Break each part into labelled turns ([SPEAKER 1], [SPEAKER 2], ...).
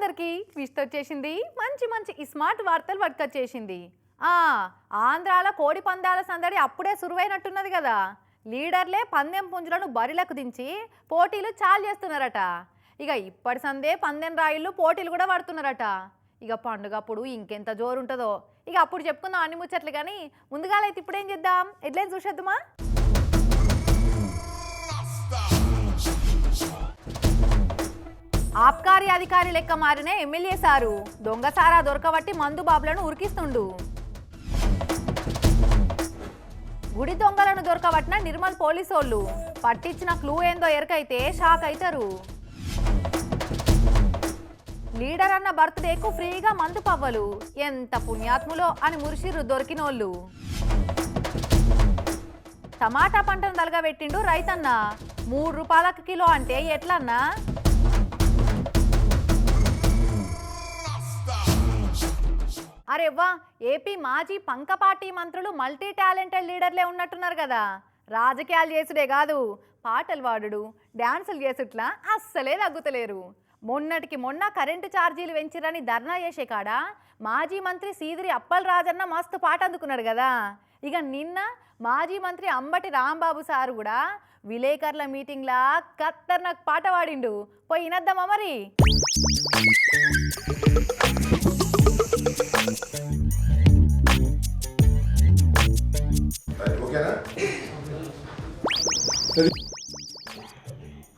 [SPEAKER 1] అందరికీ ట్విస్ట్ వచ్చేసింది. మంచి మంచి స్మార్ట్ వార్తలు పట్టుకొచ్చేసింది. ఆ, ఆంధ్రాల కోడి పందాల సందడి అప్పుడే సురువైనట్టున్నది కదా. లీడర్లే పందెం పుంజులను బరిలకు దించి పోటీలు చాలు చేస్తున్నారట. ఇక ఇప్పటి సందే పందెం రాయిళ్ళు పోటీలు కూడా పడుతున్నారట. ఇక పండుగప్పుడు ఇంకెంత జోరుంటుందో. ఇక అప్పుడు చెప్పుకుందాం అన్ని ముచ్చట్లు కానీ. ముందుగాలైతే ఇప్పుడేం చేద్దాం? ఎట్లయితే చూసేద్దామా? ఆబ్కారీ అధికారి లెక్క మారిన ఎమ్మెల్యే సారు. దొంగసారా దొరకబట్టి మందు బాబులను ఉరికిస్తుండు. గుడి దొంగలను దొరకబట్టిన నిర్మల్ పోలీసోళ్ళు. పట్టించిన క్లూ ఏందో ఎరకైతే షాక్ అవుతారు లీడర్ అన్న బర్త్డేకు ఫ్రీగా మందు పవ్వలు. ఎంత పుణ్యాత్ములో అని మురిసిర్రు దొరికినోళ్ళు. టమాటా పంటను తలగబెట్టిండు రైతన్న. మూడు రూపాయలకు కిలో అంటే ఎట్లన్నా? అరేవ్వా ఏపీ మాజీ పంకపాటి మంత్రులు మల్టీ టాలెంటెడ్ లీడర్లే ఉన్నట్టున్నారు కదా. రాజకీయాలు చేసుడే కాదు పాటలు పాడుడు డ్యాన్సులు చేసుట్లా అస్సలే తగ్గుతలేరు. మొన్నటికి మొన్న కరెంటు ఛార్జీలు పెంచిరని ధర్నా చేసే కాడ మాజీ మంత్రి సీదిరి అప్పల్ రాజన్న మస్తు పాట అందుకున్నాడు కదా. ఇక నిన్న మాజీ మంత్రి అంబటి రాంబాబు సారు కూడా విలేకరుల మీటింగ్లా ఖతర్నాక్ పాట పాడిండు పోయి వినద్దామా మరి?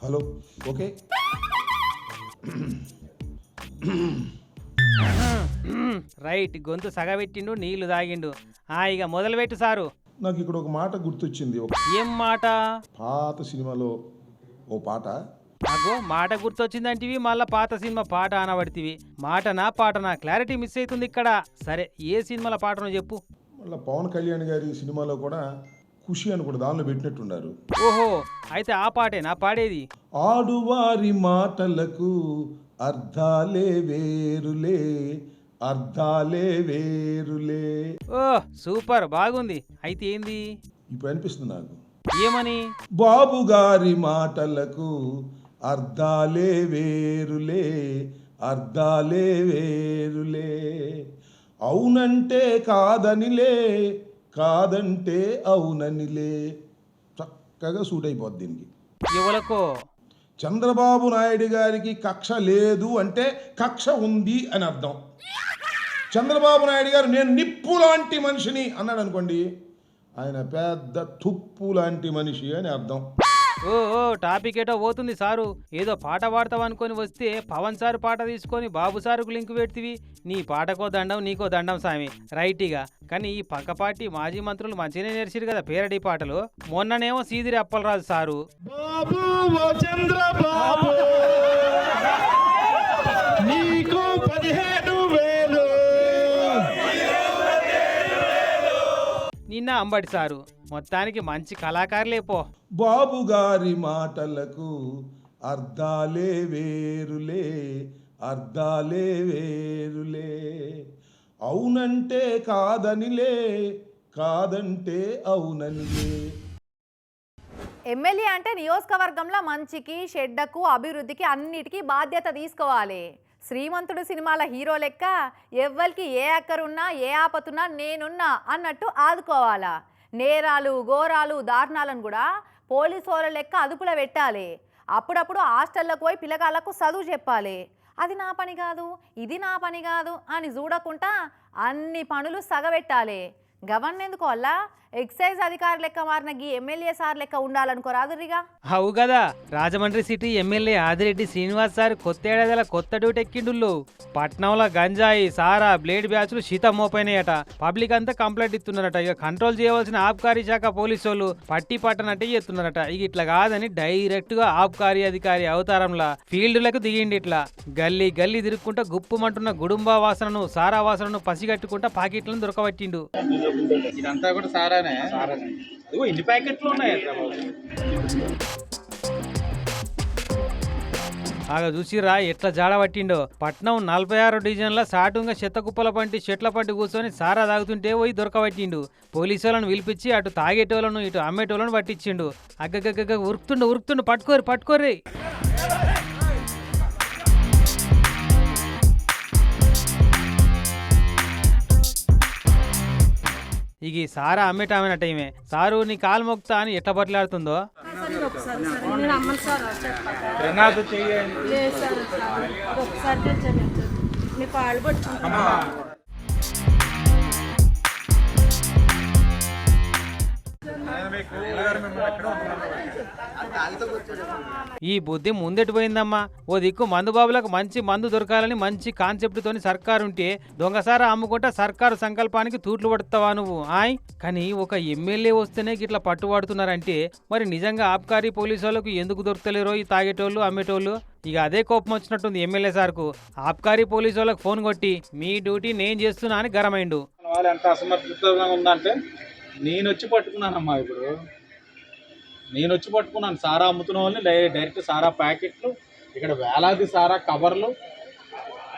[SPEAKER 2] Hello okay?
[SPEAKER 3] రైట్ గొంతు సగబెట్టిండు నీళ్ళు తాగిండు. ఆ ఇక మొదలుపెట్టు సారు.
[SPEAKER 2] నాకు ఇక్కడ ఒక మాట గుర్తొచ్చింది.
[SPEAKER 3] ఏం మాట?
[SPEAKER 2] పాత సినిమాలో ఓ పాట
[SPEAKER 3] అగో మాట గుర్తొచ్చిందంటివి మళ్ళా పాత సినిమా పాట అనబడితివి మాటనా పాటనా? క్లారిటీ మిస్ అవుతుంది ఇక్కడ. సరే ఏ సినిమాల పాటనో చెప్పు.
[SPEAKER 2] మళ్ళీ పవన్ కళ్యాణ్ గారి సినిమాలో కూడా ఖుషి అని కూడా దానిలో పెట్టినట్టున్నారు.
[SPEAKER 3] ఓహో అయితే ఆ పాటేనా? పాడేది?
[SPEAKER 2] ఆడువారి మాటలకు అర్థాలే వేరులే అర్థాలే వేరులే.
[SPEAKER 3] ఓ సూపర్ బాగుంది. అయితే ఏంది?
[SPEAKER 2] ఇప్పుడు అనిపిస్తుంది నాకు.
[SPEAKER 3] ఏమని?
[SPEAKER 2] బాబు గారి మాటలకు అర్థాలే వేరులే అర్థాలే వేరులే. అవునంటే కాదనిలే కాదంటే అవుననిలే. చక్కగా సూట్ అయిపోద్ది దీనికి. చంద్రబాబు నాయుడు గారికి కక్ష లేదు అంటే కక్ష ఉంది అని అర్థం. చంద్రబాబు నాయుడు గారు నేను నిప్పు లాంటి మనిషిని అన్నాడు అనుకోండి ఆయన పెద్ద తుప్పు లాంటి మనిషి అని అర్థం.
[SPEAKER 3] ఓ ఓ టాపిక్ ఏటో పోతుంది సారు. ఏదో పాట పాడతావు అనుకొని వస్తే పవన్ సారు పాట తీసుకొని బాబు సారుకు లింక్ పెడితివి. నీ పాటకో దండం నీకో దండం సామి. రైట్గా. కానీ ఈ పక్కపాటి మాజీ మంత్రులు మంచిగానే నేర్చిరు కదా పేరడి పాటలు. మొన్ననేమో సీదిరి అప్పలరాజు సారు.
[SPEAKER 4] నీకు పదిహేను
[SPEAKER 3] నిన్న అంబటి సారు మొత్తానికి మంచి కళాకారులే పో.
[SPEAKER 2] బాబు గారి మాటలకు అర్థాలే వేరులే అర్థాలే వేరులే. అవునంటే కాదనిలే కాదంటే అవుననిలే.
[SPEAKER 1] ఎమ్మెల్యే అంటే నియోజకవర్గంలో మంచికి చెడ్డకు అభివృద్ధికి అన్నిటికీ బాధ్యత తీసుకోవాలి. శ్రీమంతుడు సినిమాల హీరో లెక్క ఎవ్వరికి ఏ అక్కరున్నా ఏ ఆపతున్నా నేనున్నా అన్నట్టు ఆదుకోవాలా? నేరాలు ఘోరాలు దారుణాలను కూడా పోలీసు వాళ్ళ లెక్క అదుపులో పెట్టాలి. అప్పుడప్పుడు హాస్టల్లోకి పోయి పిల్లగాళ్ళకు చదువు చెప్పాలి. అది నా పని కాదు ఇది నా పని కాదు అని చూడకుండా అన్ని పనులు సగబెట్టాలి. గవర్నెందుకు వల్ల ఎక్సైజ్ అధికారి లెక్క మారిన గీ ఎమ్మెల్యే సార్ లెక్క ఉండాలనుకోరాదురిగా
[SPEAKER 3] అవు కదా Rajahmundry city MLA Adireddy Srinivas sir కొత్త ఏడాదిలో కొత్త డ్యూటీ ఎక్కిండుళ్ళు. పట్నంలో గంజాయి సారా బ్లేడ్ బ్యాచ్లు శీతం పబ్లిక్ అంతా కంప్లైంట్ ఇస్తున్నారట. ఇక కంట్రోల్ చేయవలసిన ఆబ్కారీ శాఖ పోలీసు వాళ్ళు పట్టి పట్టనట్టే చేస్తున్నారట. ఇక ఇట్లా కాదని డైరెక్ట్గా ఆబ్కారీ అధికారి అవతారంలా ఫీల్డ్లకు దిగిండి ఇట్లా. గల్లీ గల్లీ తిరుక్కుంటా గుప్పుమంటున్న గుడుంబా వాసనను సారా వాసనను పసిగట్టుకుంటా పాకెట్లను దొరకబట్టిండు.
[SPEAKER 5] ఇదంతా కూడా సారానే. అదిగో ఇన్ని ప్యాకెట్లు ఉన్నాయి
[SPEAKER 3] ఆగ చూసిరా ఎట్లా జాడ పట్టిండో. పట్నం నలభై ఆరు డివిజన్ల సాటుగా చెత్త కుప్పల పంటి చెట్ల పంటి కూర్చొని సారా తాగుతుంటే పోయి దొరకబట్టిండు. పోలీసు వాళ్ళని పిలిపించి అటు తాగేటోళ్ళను ఇటు అమ్మేటోళ్ళను పట్టించిండు. అగ్గగ్గగ్గ ఉరుకుతుండు ఉరుకుతుండు. పట్టుకోరు పట్టుకోర్రి. ఇక ఈ సారా అమ్మేటామేనట ఈమె సారు నీ కాలు మొక్తా అని ఎట్లా బట్లాడుతుందో
[SPEAKER 6] సార్ ఒకసారి
[SPEAKER 3] ఈ బుద్ధి ముందెటు పోయిందమ్మా ఓ దిక్కు మందుబాబులకు మంచి మందు దొరకాలని మంచి కాన్సెప్ట్తోని సర్కారు ఉంటే దొంగసారా అమ్ముకుంటా సర్కారు సంకల్పానికి తూట్లు పడుతావా నువ్వు ఆయ్? కానీ ఒక ఎమ్మెల్యే వస్తేనే గిట్లా పట్టుబడుతున్నారంటే మరి నిజంగా ఆబ్కారీ పోలీసు వాళ్ళకు ఎందుకు దొరకలేరో ఈ తాగేటోళ్ళు అమ్మేటోళ్ళు? ఇక అదే కోపం వచ్చినట్టుంది ఎమ్మెల్యే సార్కు. ఆబ్కారీ పోలీసు వాళ్ళకి ఫోన్ కొట్టి మీ డ్యూటీ నేను చేస్తున్నా అని గరమైండు
[SPEAKER 5] వాళ్ళు ఎంత అసమర్థంగా ఉందంటే నేను వచ్చి పట్టుకున్నానమ్మా ఇప్పుడు. నేను వచ్చి పట్టుకున్నాను. సారా అమ్ముతున్న వాళ్ళని డైరెక్ట్ సారా ప్యాకెట్లు ఇక్కడ వేలాది సారా కవర్లు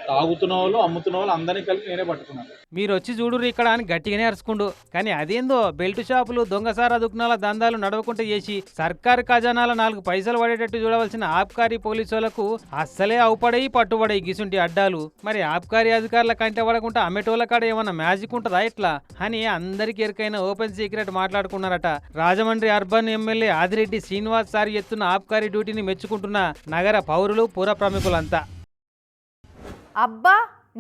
[SPEAKER 5] తాగుతున్న వాళ్ళు అమ్ముతున్న వాళ్ళు అందరినీ కలిపి నేనే పట్టుకున్నాను.
[SPEAKER 3] మీరు వచ్చి చూడురు ఇక్కడ అని గట్టిగానే అరుచుకుండు. కానీ అదేందో బెల్ట్ షాపులు దొంగసారా దుకాణాల దందాలు నడవకుండా చేసి సర్కారు ఖజానాల నాలుగు పైసలు పడేటట్టు చూడవలసిన ఆబ్కారీ పోలీసులకు అస్సలే అవుపడయి పట్టుబడయి గిసుంటి అడ్డాలు. మరి ఆబ్కారీ అధికారుల కంటే పడకుండా అమ్మేటోళ్ళ కాడ ఏమన్నా మ్యాజిక్ ఉంటుందా ఇట్లా? అని అందరికి ఎరికైన open secret మాట్లాడుకున్నారట. Rajahmundry urban MLA Adireddy Srinivas sir ఎత్తున్న ఆబ్కారీ డ్యూటీని మెచ్చుకుంటున్న నగర పౌరులు పుర ప్రముఖులంతా.
[SPEAKER 1] అబ్బా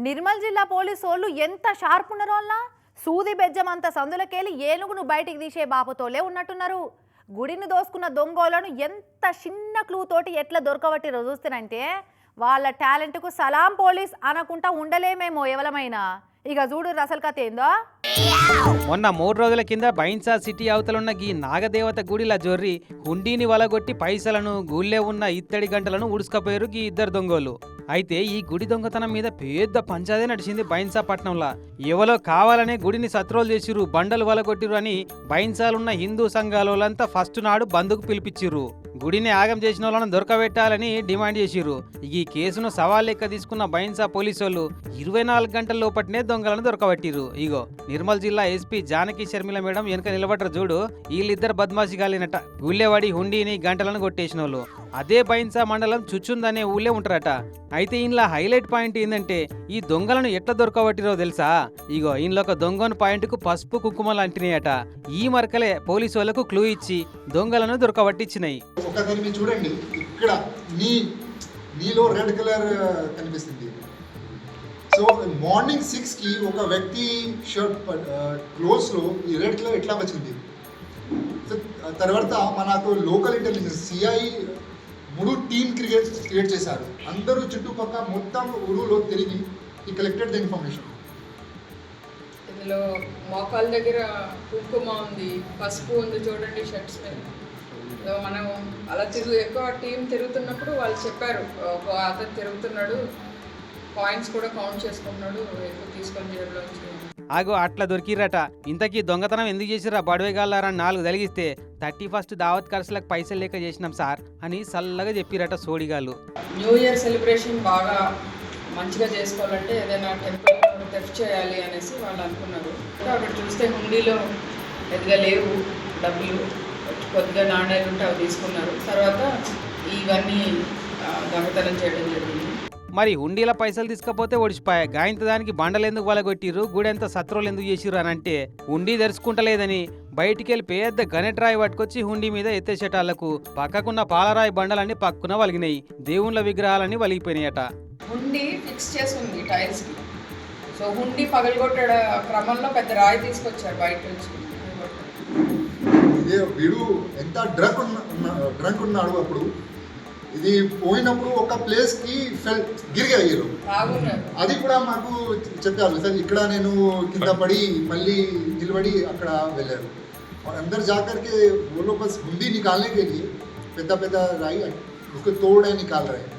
[SPEAKER 1] నిర్మల్ జిల్లా పోలీసు వాళ్ళు ఎంత షార్ప్ ఉన్నారు సూది బెజ్జం అంత సందులకేలి ఏనుగును బయటికి తీసే బాపతోలే ఉన్నట్టున్నారు. గుడిని దోసుకున్న దొంగోలను ఎంత చిన్న క్లూ తోటి ఎట్లా దొరకబట్టిరో చూస్తేనంటే వాళ్ళ టాలెంట్కు సలాం పోలీస్ అనకుండా ఉండలేమేమో ఎవలమైనా. ఇక చూడు అసలు కథ ఏందో?
[SPEAKER 3] మొన్న మూడు రోజుల కింద బైన్సా సిటీ అవతలున్న గీ నాగదేవత గుడిలా జొర్రి హుండీని వలగొట్టి పైసలను గుళ్ళే ఉన్న ఇత్తడి గంటలను ఉడుసుకపోయారు ఈ ఇద్దరు దొంగోలు అయితే ఈ గుడి దొంగతనం మీద పెద్ద పంచాదే నడిచింది బైన్సా పట్నంలో. ఎవలో కావాలనే గుడిని సత్రోలు చేసిరు బండలు వలగొట్టిరు అని బైన్సాలున్న హిందూ సంఘాలంతా ఫస్ట్ నాడు బందుకు పిలిపించిర్రు గుడిని ఆగం చేసిన వాళ్ళని దొరకబెట్టాలని డిమాండ్ చేసిరు ఈ కేసును సవాల్ లెక్క తీసుకున్న బైన్సా వాళ్ళు ఇరవై నాలుగు గంటల లోపటినే దొంగలను దొరకబట్టిరు ఇగో నిర్మల్ జిల్లా ఎస్పీ జానకి శర్మిల మేడం వెనుక నిలబడ్డరు చూడు. వీళ్ళిద్దరు బద్మాషి గాలినట. ఊళ్ళేవాడి హుండీని గంటలను కొట్టేసిన వాళ్ళు అదే బైన్సా మండలం చుచ్చుందనే ఊళ్ళే ఉంటారట. అయితే ఇంట్లో హైలైట్ పాయింట్ ఏంటంటే ఈ దొంగలను ఎట్లా దొరకబట్టిరో తెలుసా? ఇగో ఇంట్లో ఒక దొంగను పాయింట్కు పసుపు కుంకుమ అంటినాయట ఈ మరకలే పోలీసు వాళ్ళకు క్లూ ఇచ్చి దొంగలను
[SPEAKER 7] దొరకబట్టిచ్చినాయి. చూడండి. ఇక్కడ నీలో రెడ్ కలర్ కనిపిస్తుంది. సో మార్నింగ్ సిక్స్కి ఒక వ్యక్తి షర్ట్ క్లోత్స్లో ఈ రెడ్లో ఎట్లా వచ్చింది? సో తర్వాత మనకు లోకల్ ఇంటెలిజెన్స్ సిఐ మూడు టీమ్ క్రియేట్ క్రియేట్ చేశారు. అందరూ చుట్టుపక్కల మొత్తం ఊరులో తిరిగి ఈ కలెక్టెడ్ ద ఇన్ఫర్మేషన్
[SPEAKER 8] ఇందులో మోకాల దగ్గర కుంకుమ ఉంది పసుపు ఉంది చూడండి షర్ట్స్ మీద. మనం అలా తిరుగు ఎక్కువ టీం తిరుగుతున్నప్పుడు వాళ్ళు చెప్పారు ఒక అతను తిరుగుతున్నాడు పాయింట్స్ కూడా కౌంట్ చేసుకుంటున్నాడు ఎక్కువ తీసుకొని జేబులో
[SPEAKER 3] ఆగో అట్లా దొరికిరట ఇంతకీ దొంగతనం ఎందుకు చేసిరా బడవేగాలారని నాలుగు తలిగిస్తే? థర్టీ ఫస్ట్ దావత్ ఖర్చులకు పైసలు లేక చేసినాం సార్ అని సల్లగా చెప్పిరట సోడిగాళ్ళు.
[SPEAKER 8] న్యూ ఇయర్ సెలబ్రేషన్ బాగా మంచిగా చేసుకోవాలంటే ఏదైనా టెంపుల్ టెఫ్ చేయాలి అనేసి వాళ్ళు అనుకున్నారు. అక్కడ చూస్తే హుండీలో పెద్దగా లేవు డబ్బులు కొద్దిగా నాణ్యాలు ఉంటే అవి తీసుకున్నారు. తర్వాత ఇవన్నీ దొంగతనం చేయడం జరిగింది.
[SPEAKER 3] మరి హుండీల పైసలు తీసుకపోతే ఒడిచిపోయా గాయంత దానికి బండలు ఎందుకు వలగొట్టిర్రు? గుడెంత సత్రోలు ఎందుకు చేసిర్రు అని అంటే హుండీ తెరుచుకుంటలేదని బయటికి వెళ్ళి పెద్ద గనెట్రాయి పట్టుకొచ్చి హుండీ మీద ఎత్తేసేటాళ్ళకు పక్కకున్న పాలరాయి బండలన్నీ పక్కన వలిగినాయి. దేవుళ్ళ విగ్రహాలన్నీ వలిగిపోయినాయట.
[SPEAKER 8] హుండీ ఫిక్స్ చేసి ఉంది టైల్స్కి సో హుండీ పగలగొట్టే క్రమంలో పెద్ద రాయి తీసుకొచ్చారు బయట నుంచి.
[SPEAKER 7] వీడు ఎంత డ్రంక్ ఉన్న డ్రంక్ ఉన్నాడు అప్పుడు? ఇది పోయినప్పుడు ఒక ప్లేస్కి ఫెల్ గిరిగి అయ్యారు
[SPEAKER 8] తాగున్నారు
[SPEAKER 7] అది కూడా మాకు చెప్పారు సార్ ఇక్కడ నేను కింద పడి మళ్ళీ నిలబడి అక్కడ వెళ్ళారు और अंदर जाकर के वो लोग बस हुंडी निकालने के लिए పెద్ద పెద్ద రాయి उसको तोड़ निकाल रहे हैं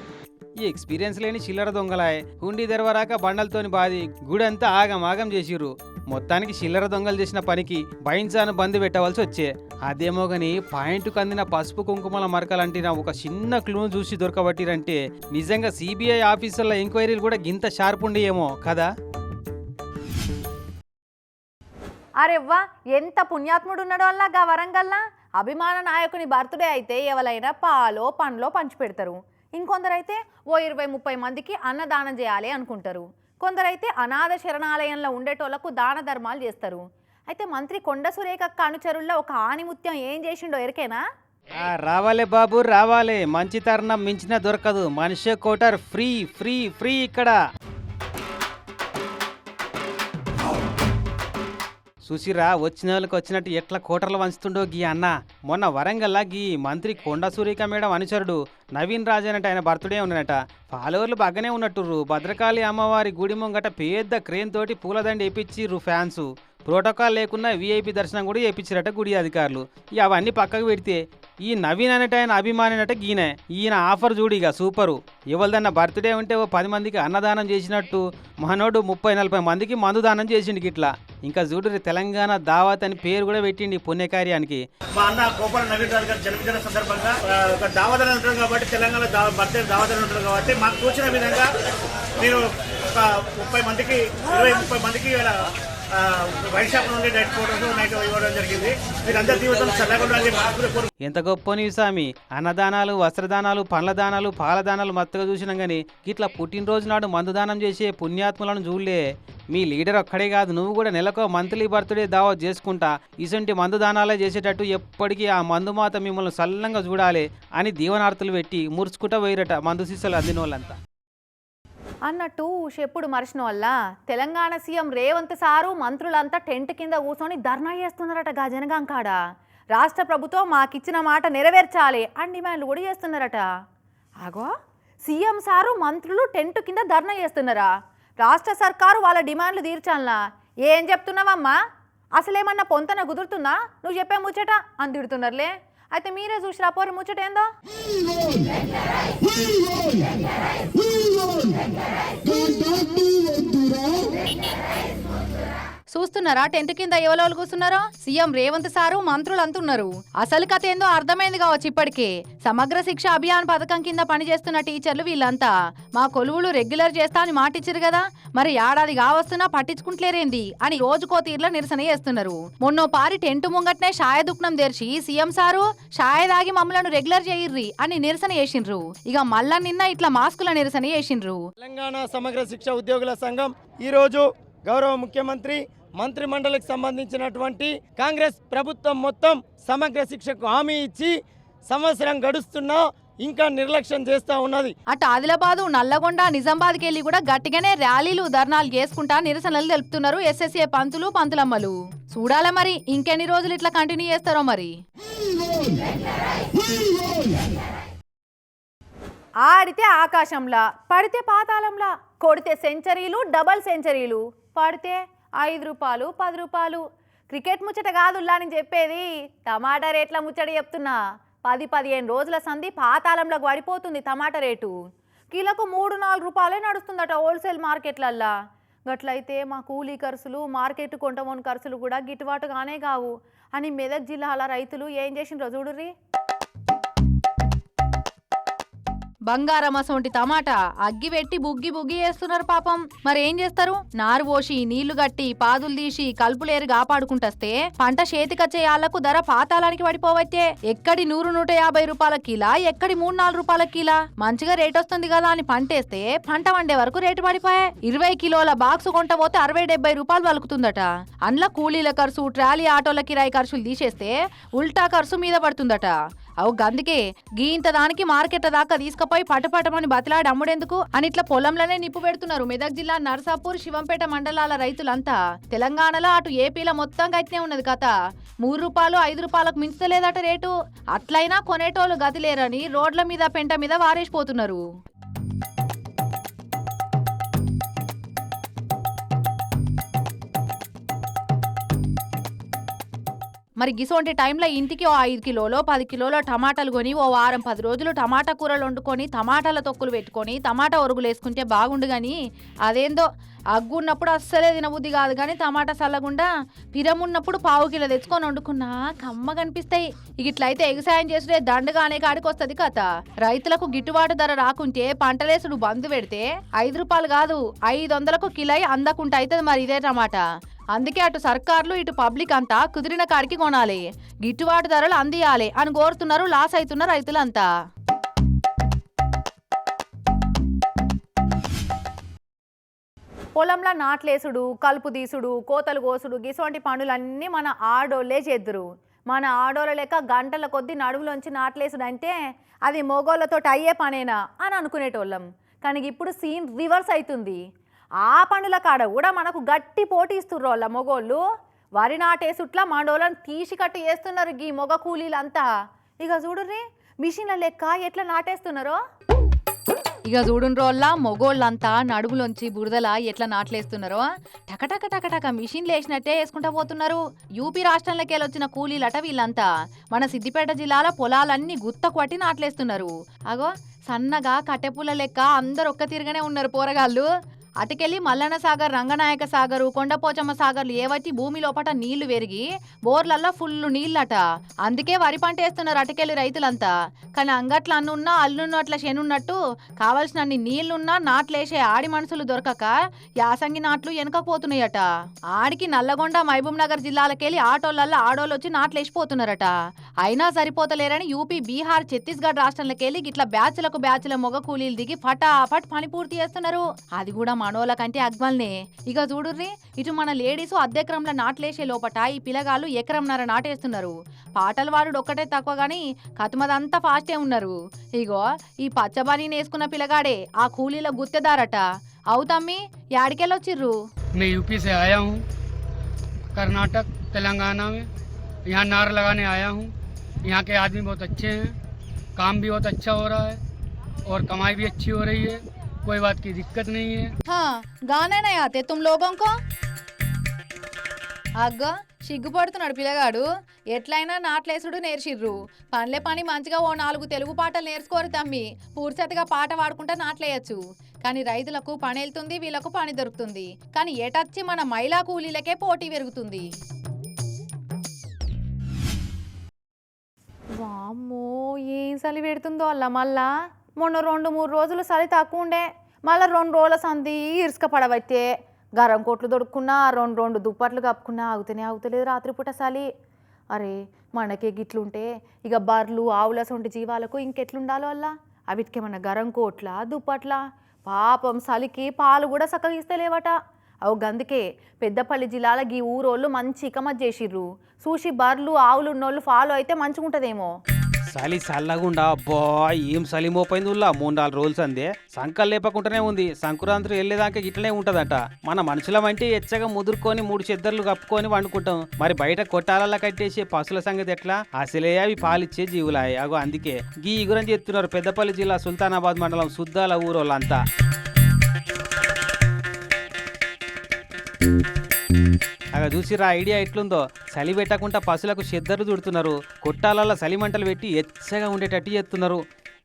[SPEAKER 3] ఈ ఎక్స్పీరియన్స్ లేని చిల్లర దొంగలాయ్ హుండీ తెరవరాక బండలతోని బాది గుడంతా ఆగం ఆగం చేసిర్రు మొత్తానికి చిల్లర దొంగలు చేసిన పనికి భయించాను బంద్ పెట్టవలసి వచ్చే. అదేమో గని పాయింట్కు అందిన పసుపు కుంకుమల మరకలంటిన ఒక చిన్న క్లూను చూసి దొరకబట్టిరంటే నిజంగా సిబిఐ ఆఫీసర్ల ఎంక్వైరీలు కూడా గింత షార్ప్ ఉండేమో కదా?
[SPEAKER 1] అరెవ్వా ఎంత పుణ్యాత్ముడు ఉండడం అలా గా వరంగల్లా? అభిమాన నాయకుని బర్త్డే అయితే ఎవరైనా పాలో పండ్లో పంచిపెడతారు ఇంకొందరైతే ఓ ఇరవై ముప్పై మందికి అన్నదానం చేయాలి అనుకుంటారు. కొందరైతే అనాథ శరణాలయంలో ఉండేటోళ్ళకు దాన ధర్మాలు చేస్తారు. అయితే మంత్రి కొండ సురేఖక్క అనుచరుల్లో ఒక ఆనిముత్యం ఏం చేసిండో ఎరికేనా?
[SPEAKER 3] రావాలే బాబు రావాలే. మంచి తరుణం మించిన దొరకదు. మనిషి కోటర్. ఫ్రీ ఫ్రీ ఫ్రీ ఇక్కడ. సుశీరా వచ్చిన వాళ్ళకి వచ్చినట్టు ఎట్లా కోటర్లు వంచుతుండో గీ అన్న. మొన్న వరంగల్లా గీ మంత్రి కొండ సూరిక మేడం అనుచరుడు నవీన్ రాజ్ ఆయన బర్త్డే ఉన్నట ఫాలోవర్లు బాగానే ఉన్నట్టుర్రు. భద్రకాళి అమ్మవారి గుడి ముంగట పెద్ద క్రేన్ తోటి పూలదండి వేపించిర్రు ఫ్యాన్స్. ప్రోటోకాల్ లేకున్నా వీఐపీ దర్శనం కూడా చేయించారట గుడి అధికారులు. ఇక అవన్నీ పక్కకు పెడితే ఈ నవీన్ అనేట ఆయన అభిమానినట గీనే ఈయన ఆఫర్ చూడు ఇక సూపరు. ఎవరిదన్నా బర్త్డే ఉంటే ఓ పది మందికి అన్నదానం చేసినట్టు మనోడు ముప్పై నలభై మందికి మందు దానం చేసిండు ఇట్లా ఇంకా చూడు తెలంగాణ దావత్ అని పేరు కూడా పెట్టిండి పుణ్యకార్యానికి.
[SPEAKER 9] మా అన్న కోపల నవీన్ రాజు గారి జన్మదిన సందర్భంగా ఆ, ఒక దావదన ఉంటుంది కాబట్టి తెలంగాణ దా బర్త్డే దావదన ఉంటారు కాబట్టి మాకు తోచిన విధంగా నేను ఒక ముప్పై మందికి ఇరవై ముప్పై మందికి ఇలా వైన్ నైట్ ఫోటోస్ నైట్ ఇవ్వడం జరిగింది. జీవితం
[SPEAKER 3] ఎంత గొప్పని స్వామి. అన్నదానాలు వస్త్రదానాలు పండ్ల దానాలు పాల దానాలు మత్తుగా చూసినాం కానీ ఇట్లా పుట్టినరోజు నాడు మందు దానం చేసే పుణ్యాత్ములను చూడలే. మీ లీడర్ ఒక్కడే కాదు నువ్వు కూడా నెలకో మంత్లీ బర్త్డే దావా చేసుకుంటా. ఇసంటి మందు దానాలే చేసేటట్టు ఎప్పటికీ ఆ మందు మాత మిమ్మల్ని సల్లంగా చూడాలి అని దీవనార్తులు పెట్టి మురుచుకుంటా పోయిరట మందు సీసాలు అందిన వాళ్ళంతా
[SPEAKER 1] అన్నట్టు చెప్పుడు మరిచిన వల్ల తెలంగాణ సీఎం రేవంత్ సారు మంత్రులంతా టెంట్ కింద కూర్చొని ధర్నా చేస్తున్నారట గా జనగాం కాడ. రాష్ట్ర ప్రభుత్వం మాకిచ్చిన మాట నెరవేర్చాలి అని డిమాండ్లు కూడా చేస్తున్నారట. ఆగో సీఎం సారు మంత్రులు టెంట్ కింద ధర్నా చేస్తున్నారా? రాష్ట్ర సర్కారు వాళ్ళ డిమాండ్లు తీర్చాలనా? ఏం చెప్తున్నావమ్మా? అసలేమన్నా పొంతన కుదురుతుందా? నువ్వు చెప్పే ముచ్చట అని తిడుతున్నారులే. అయితే మీరే చూసిరా పోరు ముచ్చటేందో ఏందో? చూస్తున్నారా? టెంట్ కింద ఎవరెవరు కూర్చున్నారో? సీఎం రేవంత్ సారు మంత్రులు అంటున్నారు. అసలు కథ ఏందో అర్థమైంది కావచ్చు ఇప్పటికే. సమగ్ర శిక్ష అభియాన్ పథకం కింద పనిచేస్తున్న టీచర్లు వీళ్ళంతా. మా కొలువులు రెగ్యులర్ చేస్తా అని మాటిచ్చారు కదా? మరి ఏడాది కావస్తున్నా పట్టించుకుంటలేరేంది? అని రోజుకో తీర్ల నిరసన చేస్తున్నారు. మొన్నో పారి టెంట్ ముంగట్నే షాయ దుక్నం తెరిచి సీఎం సారు షాయ దాగి మమ్మలను రెగ్యులర్ చేయిర్రి అని నిరసన చేసిండ్రు. ఇక మళ్ళా నిన్న ఇట్లా మాస్కుల నిరసన చేసిండ్రు.
[SPEAKER 9] తెలంగాణ సమగ్ర శిక్ష ఉద్యోగుల సంఘం ఈరోజు గౌరవ ముఖ్యమంత్రి మంత్రి మండలికి సంబంధించినటువంటి కాంగ్రెస్ ప్రభుత్వం మొత్తం సమగ్ర శిక్షకు హామీ ఇచ్చి సంవత్సరం గడుస్తున్నా ఇంకా నిర్లక్ష్యం చేస్తూ ఉన్నది.
[SPEAKER 1] అటు ఆదిలాబాదు నల్లగొండ నిజామాబాద్కి వెళ్ళి కూడా గట్టిగానే ర్యాలీలు ధర్నాలు చేసుకుంటా నిరసనలు తెలుపుతున్నారు ఎస్ఎస్ఏ పంతులు పంతులమ్మలు. చూడాలా మరి ఇంకెన్ని రోజులు ఇట్లా కంటిన్యూ చేస్తారో మరి? ఆడితే ఆకాశంలా పడితే పాతాళంలా కొడితే సెంచరీలు డబల్ సెంచరీలు పడితే ఐదు రూపాయలు పది రూపాయలు. క్రికెట్ ముచ్చట కాదుల్లా అని చెప్పేది. టమాటా రేట్ల ముచ్చట చెప్తున్నా. పది పదిహేను రోజుల సంధి పాతాళంలో పడిపోతుంది టమాటా రేటు. కిలోకు మూడు నాలుగు రూపాయలే నడుస్తుందట హోల్సేల్ మార్కెట్లల్లా. గట్లయితే మా కూలీ ఖర్చులు మార్కెట్ కొంటమోని ఖర్చులు కూడా గిట్టుబాటుగానే కావు. అని మెదక్ జిల్లాల రైతులు ఏం చేసిండ్రో చూడుర్రీ? బంగారం అసొంటి టమాటా అగ్గి పెట్టి బుగ్గి బుగ్గి వేస్తున్నారు పాపం. మరి ఏం చేస్తారు? నారు పోసి నీళ్ళు గట్టి పాదులు తీసి కలుపులేరు కాపాడుకుంటస్తే పంట చేతికచ్చే ఆళ్ళకు ధర పాతాళానికి పడిపోవచ్చే. ఎక్కడి నూరు నూట యాభై రూపాయల కిలా ఎక్కడి మూడు నాలుగు రూపాయల కిలా? మంచిగా రేట్ వస్తుంది కదా అని పంటేస్తే పంట వండే వరకు రేటు పడిపోయాయి ఇరవై కిలోల బాక్స్ కొంట పోతే అరవై డెబ్బై రూపాయలు పలుకుతుందట. అందులో కూలీల ఖర్చు ట్రాలీ ఆటోల కిరాయి ఖర్చులు తీసేస్తే ఉల్టా ఖర్చు మీద పడుతుందట. అవు గందుకే గీ ఇంత దానికి మార్కెట్ దాకా తీసుకుపోయి పటపటమని బతిలాడి అమ్ముడెందుకు? అని ఇట్లా పొలంలోనే నిప్పు పెడుతున్నారు మెదక్ జిల్లా నర్సాపూర్ శివంపేట మండలాల రైతులంతా. తెలంగాణలో అటు ఏపీలో మొత్తం గట్టినే ఉన్నది కథ. మూడు రూపాయలు ఐదు రూపాయలకు మించలేదట రేటు. అట్లయినా కొనేటోళ్ళు గతిలేరని రోడ్ల మీద పెంట మీద వారేసిపోతున్నారు. మరి గిసోంటి టైంలో ఇంటికి ఓ ఐదు కిలోలో పది కిలోలో టమాటాలు కొని ఓ వారం పది రోజులు టమాటా కూరలు వండుకొని టమాటాల తొక్కులు పెట్టుకొని టమాటా ఒరుగులు వేసుకుంటే బాగుండు కానీ అదేందో అగ్గు ఉన్నప్పుడు అస్సలే తినబుద్ధి కాదు కానీ టమాటా చల్లగుండా పిరమున్నప్పుడు పావు కిలో తెచ్చుకొని వండుకున్నా కమ్మ కనిపిస్తాయి. ఇట్లయితే ఎగసాయం చేసుడే దండగానే కాడికి వస్తుంది కథ. రైతులకు గిట్టుబాటు ధర రాకుంటే పంటలేసుడు బంద్ పెడితే ఐదు రూపాయలు కాదు ఐదు వందలకు కిలై అందకుండా అవుతుంది మరి ఇదే టమాటా. అందుకే అటు సర్కార్లు ఇటు పబ్లిక్ అంతా కుదిరిన కాడికి కొనాలి. గిట్టుబాటు ధరలు అందియాలి అని కోరుతున్నారు లాస్ అవుతున్న రైతులంతా. పొలంలో నాట్లేసుడు కలుపు తీసుడు కోతలు కోసుడు గిసొంటి పనులన్నీ మన ఆడోళ్ళే చేద్దురు. మన ఆడోళ్ళ లెక్క గంటల కొద్దీ నడువులోంచి నాట్లేసుడు అంటే అది మొగోళ్ళతో అయ్యే పనేనా అని అనుకునేటోళ్ళం. కానీ ఇప్పుడు సీన్ రివర్స్ అవుతుంది ఆ పనుల కాడ కూడా మనకు గట్టి పోటీ ఇస్తుర్రు వాళ్ళ మొగోళ్ళు. వరి నాటేసుట్లా మండోళ్ళని తీసి కట్టి వేస్తున్నారు గీ మొగ కూలీలంతా. ఇక చూడుర్రి మిషన్ల లెక్క ఎట్లా నాటేస్తున్నారో? ఇక చూడుండ్రోళ్ళ మొగోళ్ళంతా నడుములోంచి బురదల ఎట్లా నాట్లేస్తున్నారో టకటక టకటక మిషన్లు వేసినట్టే వేసుకుంటా పోతున్నారు. యూపీ రాష్ట్రంలోకి వచ్చిన కూలీలట వీళ్ళంతా. మన సిద్దిపేట జిల్లాల పొలాలన్నీ గుత్త కొట్టి నాట్లేస్తున్నారు. అగో సన్నగా కట్టెపుల్ల లెక్క అందరు ఒక్క తిరగనే ఉన్నారు పోరగాళ్ళు. అటుకెళ్ళి మల్లన్న సాగర్ రంగనాయక సాగరు కొండపోచమ్మ సాగర్లు ఏవైతే భూమి లోపట నీళ్ళు పెరిగి బోర్లల్లో ఫుల్ నీళ్ళట అందుకే వరి పంట వేస్తున్నారు అటుకెళ్ళి రైతులంతా. కానీ అంగట్ల అన్నున్నా అల్లున్నట్ల శనున్నట్టు కావలసినన్ని నీళ్ళున్నా నాట్లేసే ఆడి మనుషులు దొరకక యాసంగి నాట్లు వెనకపోతున్నాయట ఆడికి నల్లగొండ మహబూబ్ నగర్ జిల్లాలకెళ్ళి ఆటోలల్లో ఆడోళ్ళు వచ్చి నాట్లేసిపోతున్నారట. అయినా సరిపోతలేరని యూపీ బీహార్ ఛత్తీస్గఢ్ రాష్ట్రాలకెళ్ళి గిట్ల బ్యాచ్లకు బ్యాచ్ల మొగ కూలీలు దిగి ఫటాఫట్ పని పూర్తి చేస్తున్నారు. అది కూడా మనోళ్ళ కంటే అగ్మల్నే ఇక చూడుర్రి ఇటు మన లేడీస్ అద్దెక్రంలో నాట్లేసే లోపట ఈ పిల్లగాళ్ళు ఎకరంన్నర నాటేస్తున్నారు పాటల వాడు ఒక్కటే తక్కువ గాని కతుమదంతా ఫాస్టే ఉన్నారు ఇగో ఈ పచ్చబని వేసుకున్న పిల్లగాడే ఆ కూలీల గుత్తెదారట అవుతమ్మి యాడికెళ్ళొచ్చిర్రు
[SPEAKER 10] मैं यूपी से आया हूँ कर्नाटक तेलंगाना में यहाँ नार लगाने आया हूँ यहाँ के आदमी बहुत अच्छे हैं काम भी बहुत अच्छा हो रहा है और कमाई भी अच्छी हो रही है कोई बात की दिक्कत नहीं है
[SPEAKER 1] हाँ गाने नहीं आते तुम लोगों को అగ్గ సిగ్గుపడుతున్నాడు పిల్లగాడు ఎట్లయినా నాట్లేసుడు నేర్చిర్రు పనిలే పని మంచిగా ఓ నాలుగు తెలుగు పాటలు నేర్చుకోరు తమ్మి పూర్తిగా పాట పాడుకుంటా నాట్లేయచ్చు కానీ రైతులకు పని వెళ్తుంది వీళ్ళకు పని దొరుకుతుంది కానీ ఏటచ్చి మన మహిళా కూలీలకే పోటీ పెరుగుతుంది వామ్మో ఏం చలి పెడుతుందో అల్ల మళ్ళా మొన్న రెండు మూడు రోజులు చలి తక్కువ ఉండే మళ్ళీ రెండు రోజుల సంది ఇరుసుక పడవైతే గరం కోట్లు దొడుక్కున్నా రెండు రెండు దుప్పట్లు కప్పుకున్నా ఆగుతూనే ఆగుతలేదు రాత్రిపూట చలి అరే మనకే గిట్లుంటే ఇక బర్లు ఆవుల సొంటి జీవాలకు ఇంకెట్లుండాలో అల్లా? అవిటికేమన్నా గరం కోట్ల దుప్పట్ల? పాపం చలికి పాలు కూడా చక్కగా ఇస్తలేవట. అవు గందుకే పెద్దపల్లి జిల్లాల గీ ఊరోళ్ళు మంచి ఇకమత్ చేసిర్రు. చూసి బర్లు ఆవులు ఉన్నోళ్ళు ఫాలో అయితే మంచిగుంటదేమో.
[SPEAKER 3] చలి చల్లగుండా అబ్బా ఏం చలి మోపోయింది ఉల్లా మూడు నాలుగు రోజులు అందే సంకలు లేపకుండానే ఉంది. సంక్రాంతి వెళ్ళేదాకా ఇట్లనే ఉంటదట. మన మనుషులం అంటే ఎచ్చగా ముదురుకొని మూడు చెద్దర్లు కప్పుకొని వండుకుంటాం. మరి బయట కొట్టాలలా కట్టేసి పశువుల సంగతి ఎట్లా? అసలే అవి పాలిచ్చే జీవులాయి. అగో అందుకే గీ ఇగురం చెప్తున్నారు పెద్దపల్లి జిల్లా సుల్తానాబాద్ మండలం సుద్దాల ఊరోళ్ళంతా. అలా చూసిరా ఐడియా ఎట్లుందో? చలి పెట్టకుండా పశువులకు చెద్దర్లు చుడుతున్నారు కొట్టాలల్లో చలి మంటలు పెట్టి ఎచ్చగా ఉండేటట్టు చేస్తున్నారు.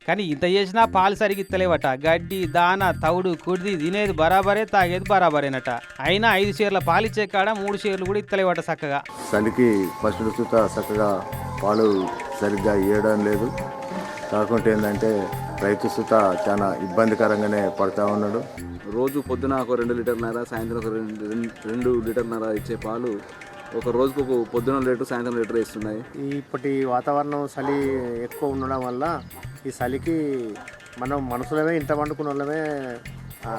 [SPEAKER 3] కానీ ఇంత చేసినా పాలు సరిగి ఇత్తలేవట. గడ్డి దాన తవుడు కుడిది తినేది బరాబరే తాగేది బరాబరేనట. అయినా ఐదు షేర్ల పాలు ఇచ్చే కాడ మూడు షేర్లు కూడా ఇత్తలేవట చక్కగా.
[SPEAKER 11] చలికి పశువులు చక్కగా పాలు సరిగ్గా ఇవ్వడం లేదు. కాకుంటే ఏంటంటే రైతు సుత చాలా ఇబ్బందికరంగానే పడతా ఉన్నాడు.
[SPEAKER 12] రోజు పొద్దున ఒక రెండు లీటర్నర సాయంత్రం ఒక రెండు రెండు- లీటర్నర ఇచ్చే పాలు ఒక రోజుకు ఒక పొద్దున లీటర్ సాయంత్రం లీటర్ ఇస్తున్నాయి
[SPEAKER 13] ఇప్పటి వాతావరణం చలి ఎక్కువ ఉండడం వల్ల ఈ చలికి మనం మనుషులమే ఇంట పండుకున్న వాళ్ళమే ఆ,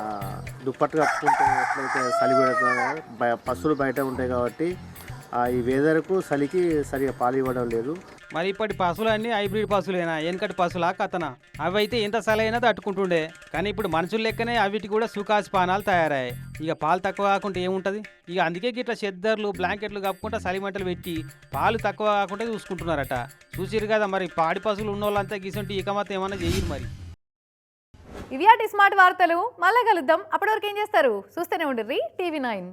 [SPEAKER 13] దుప్పట్లు కప్పుకుంటే ఎట్లయితే చలి పెడుతుందో బయ- పశువులు బయట ఉంటాయి కాబట్టి ఆ, ఈ వెదర్కు చలికి సరిగా పాలు ఇవ్వడం లేదు.
[SPEAKER 3] మరి ఇప్పటి పశువులు అన్ని హైబ్రిడ్ పశువులేనా? వెనకటి పశువులా కథనా? అవి అయితే ఎంత సలైనా తట్టుకుంటుండే. కానీ ఇప్పుడు మనుషుల లెక్కనే అవిటి కూడా సుఖాసి పానాలు తయారయ్యాయి. ఇక పాలు తక్కువ కాకుండా ఏముంటుంది? ఇక అందుకే గిట్ల చెద్దర్లు బ్లాంకెట్లు కప్పుకుంటా సలిమంటలు పెట్టి పాలు తక్కువ కాకుండా చూసుకుంటున్నారట. చూసిరు కదా మరి పాడి పశువులు ఉన్న వాళ్ళంతా ఇక మాత్రం ఏమన్నా చేయరు మరి.
[SPEAKER 1] ఇవి అటు స్మార్ట్ వార్తలు మళ్ళా కలుద్దాం. అప్పటివరకు ఏం చేస్తారు? చూస్తూనే ఉండ్రి టీవీ నైన్.